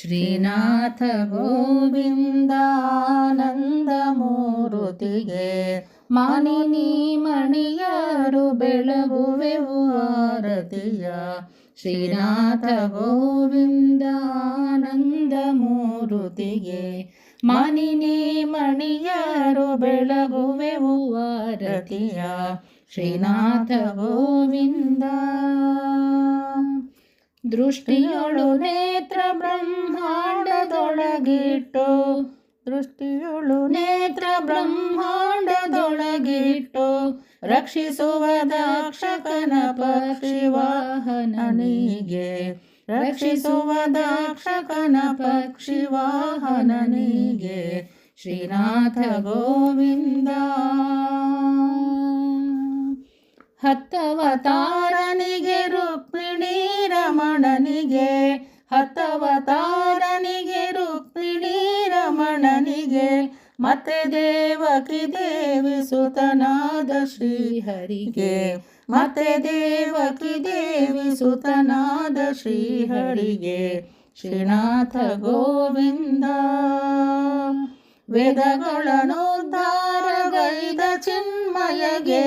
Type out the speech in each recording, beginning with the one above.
ಶ್ರೀನಾಥ ಗೋವಿಂದಾನಂದ ಮೂರುತಿಗೆ ಮಾನಿನಿ ಮಣಿಯರು ಬೆಳಗುವೆವು ಆರತಿಯ. ಶ್ರೀನಾಥ ಗೋವಿಂದಾನಂದ ಮೂರುತಿಗೆ ಮಾನಿನಿ ಮಣಿಯರು ಬೆಳಗುವೆವು ಆರತಿಯ. ಶ್ರೀನಾಥ ಗೋವಿಂದ ದೃಷ್ಟಿಯೊಳು ನೇತ್ರ ಬ್ರಹ್ಮಾಂಡದೊಳಗಿಟ್ಟು. ದೃಷ್ಟಿಯೊಳು ನೇತ್ರ ಬ್ರಹ್ಮಾಂಡದೊಳಗಿಟ್ಟು. ರಕ್ಷಿಸುವ ದಾಕ್ಷಕನ ಪಕ್ಷಿವಾಹನನಿಗೆ ರಕ್ಷಿಸುವ ದಾಕ್ಷಕನ ಪಕ್ಷಿವಾಹನನಿಗೆ ಶ್ರೀನಾಥ ಗೋವಿಂದ. ಹತ್ತವತಾರನಿಗೆ ರಮಣನಿಗೆ ಹತ್ತವತಾರನಿಗೆ ರುಕ್ಮಿಣಿ ರಮಣನಿಗೆ, ಮತ್ತೆ ದೇವಕಿ ದೇವಿ ಸುತನಾದ ಶ್ರೀಹರಿಗೆ, ಮತ್ತೆ ದೇವಕಿ ದೇವಿ ಸುತನಾದ ಶ್ರೀಹರಿಗೆ, ಶ್ರೀನಾಥ ಗೋವಿಂದ. ವೇದಗಳನ್ನು ತಾರಗೈದ ಚಿನ್ಮಯಗೆ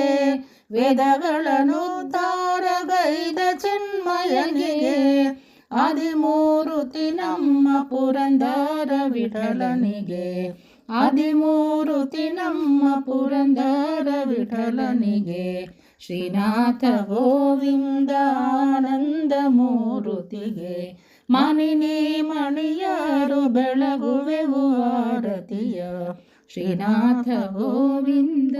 ವೇದಗಳನ್ನು ತಾರಗೈದ ಚಿನ್ಮಯನಿಗೆ ಆದಿಮೂರುತಿ ನಮ್ಮ ಪುರಂದರ ವಿಠಲನಿಗೆ. ಆದಿಮೂರುತಿ ನಮ್ಮ ಪುರಂದರ ವಿಠಲನಿಗೆ. ಶ್ರೀನಾಥ ಗೋವಿಂದ ಆನಂದ ಮೂರುತಿಗೆ. ಮಾನಿನಿ ಮಣಿಯಾರು ಬೆಳಗುವೆವು ಆರತಿಯ. ಶ್ರೀನಾಥ ಗೋವಿಂದ.